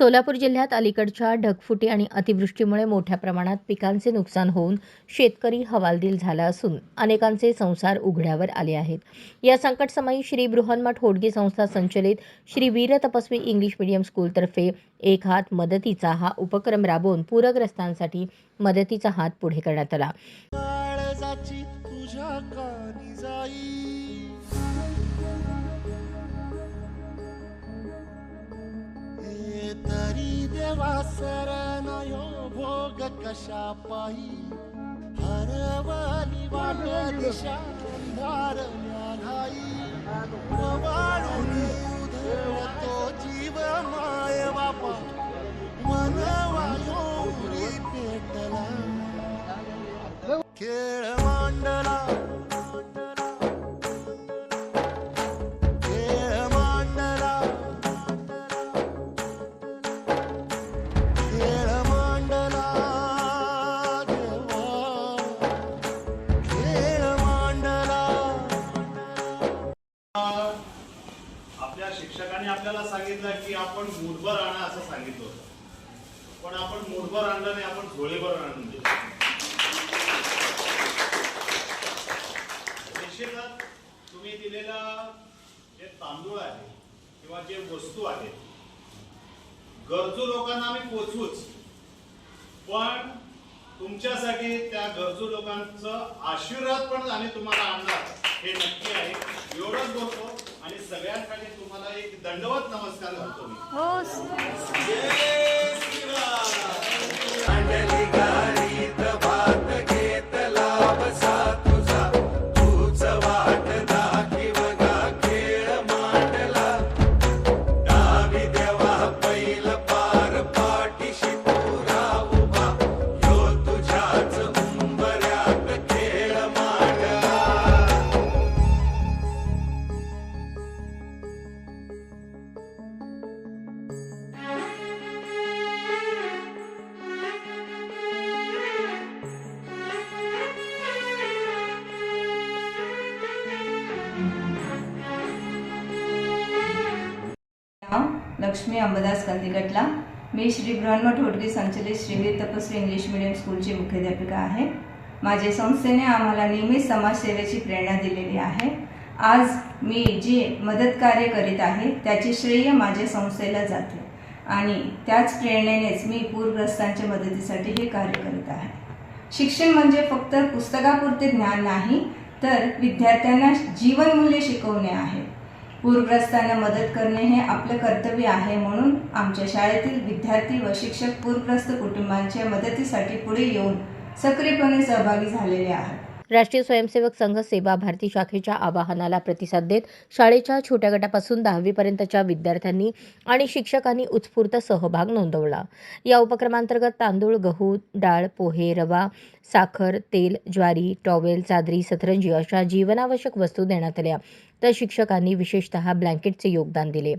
सोलापूर जिल्ह्यात अलीकडच्या ढगफुटी आणि अतिवृष्टीमुळे मोठ्या प्रमाणात पिकांचे नुकसान होऊन शेतकरी हवालदिल झाला असून अनेकांचे संसार उघड्यावर आले आहेत. या संकटसमयी श्री बृहन्मठ होडगी संस्था संचलित श्री वीर तपस्वी इंग्लिश मीडियम स्कूलतर्फे एक हात मदतीचा हा उपक्रम राबवून पूरग्रस्तांसाठी मदतीचा हात पुढे करण्यात आला. तरी देवा शर भोग कशा पायी हरवाली वाट दिशा अंधार पा प्रवाळून व्यशा आपल्याला सांगितलं की आपण मुठभर आणा असं सांगितलं होतं. पण आपण मुठभर आणलं नाही आपण झोळेभर आणून दिलं म्हणजे. निश्चितच तुम्ही दिलेला जे तांदूळ आहे किंवा जे वस्तू आहेत गरजू लोकांना आम्ही पोचवूच. पण तुमच्यासाठी त्या गरजू लोकांचं आशीर्वाद पण आम्ही तुम्हाला आणणार. हे नक्की आहे. एवढंच बोलतो. आणि सगळ्यांसाठी तुम्हाला एक दंडवत नमस्कार घालतो मी. नाव लक्ष्मी अंबादास कंदिकटला मी श्री ब्रह्म होडगे संचलित श्रीवीर तपस्वी इंग्लिश मीडियम स्कूलची मुख्याध्यापिका आहे. माझ्या संस्थेने आम्हाला नेहमीच समाजसेवेची प्रेरणा दिलेली आहे. आज मी जे मदत कार्य करीत आहे त्याचे श्रेय माझ्या संस्थेला जाते आणि त्याच प्रेरणेनेच मी पूरग्रस्तांच्या मदतीसाठी हे कार्य करीत आहे. शिक्षण म्हणजे फक्त पुस्तकापुरते ज्ञान नाही तर विद्यार्थ्यांना जीवनमूल्य शिकवणे आहे. पूरग्रस्तांना मदत करणे हे आपलं कर्तव्य आहे म्हणून आमच्या शाळेतील विद्यार्थी व शिक्षक पूरग्रस्त कुटुंबांच्या मदतीसाठी पुढे येऊन सक्रियपणे सहभागी झालेले आहेत. राष्ट्रीय स्वयंसेवक संघ सेवा भारती शाखेच्या आवाहनाला प्रतिसाद देत शाळेच्या छोट्या गटापासून दहावीपर्यंतच्या विद्यार्थ्यांनी आणि शिक्षकांनी उत्स्फूर्त सहभाग नोंदवला. या उपक्रमांतर्गत तांदूळ गहू डाळ पोहे रवा साखर तेल ज्वारी टॉवेल चादरी सतरंजी अशा जीवनावश्यक वस्तू देण्यात आल्या. तर शिक्षकांनी विशेषतः ब्लँकेटचे योगदान दिले.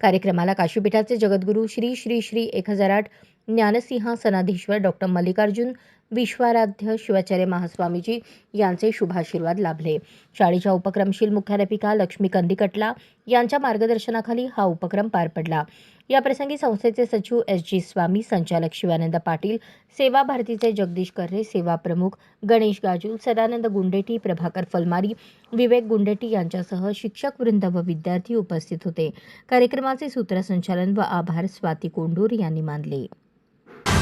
कार्यक्रमाला काशीपीठाचे जगद्गुरू श्री श्री श्री एक हजार आठ ज्ञानसिंह सनाधीश्वर डॉक्टर मल्लिकार्जुन विश्वाराध्य शिवाचार्य महास्वामीजी यांचे शुभाशीर्वाद लाभले. शाळेच्या उपक्रमशील मुख्याध्यापिका लक्ष्मी कंदिकटला यांच्या मार्गदर्शनाखाली हा उपक्रम पार पडला. याप्रसंगी संस्थेचे सचिव एस जी स्वामी संचालक शिवानंद पाटील सेवा भारतीचे जगदीश कर्रे सेवा प्रमुख गणेश गाजू सदानंद गुंडेटी प्रभाकर फलमारी विवेक गुंडेटी यांच्यासह शिक्षक वृंद व विद्यार्थी उपस्थित होते. कार्यक्रमाचे सूत्रसंचालन व आभार स्वाती कोंडूर यांनी मानले.